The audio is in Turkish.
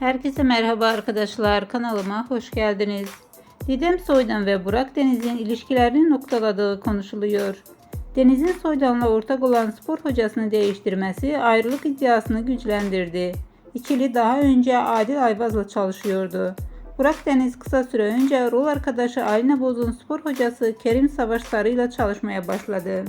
Herkese merhaba arkadaşlar. Kanalıma hoş geldiniz. Didem Soydan ve Burak Deniz'in ilişkilerini noktaladığı konuşuluyor. Deniz'in Soydan'la ortak olan spor hocasını değiştirmesi ayrılık iddiasını güçlendirdi. İkili daha önce Adil Ayvaz'la çalışıyordu. Burak Deniz kısa süre önce rol arkadaşı Alina Boz'un spor hocası Kerim Savaş Sarı ile çalışmaya başladı.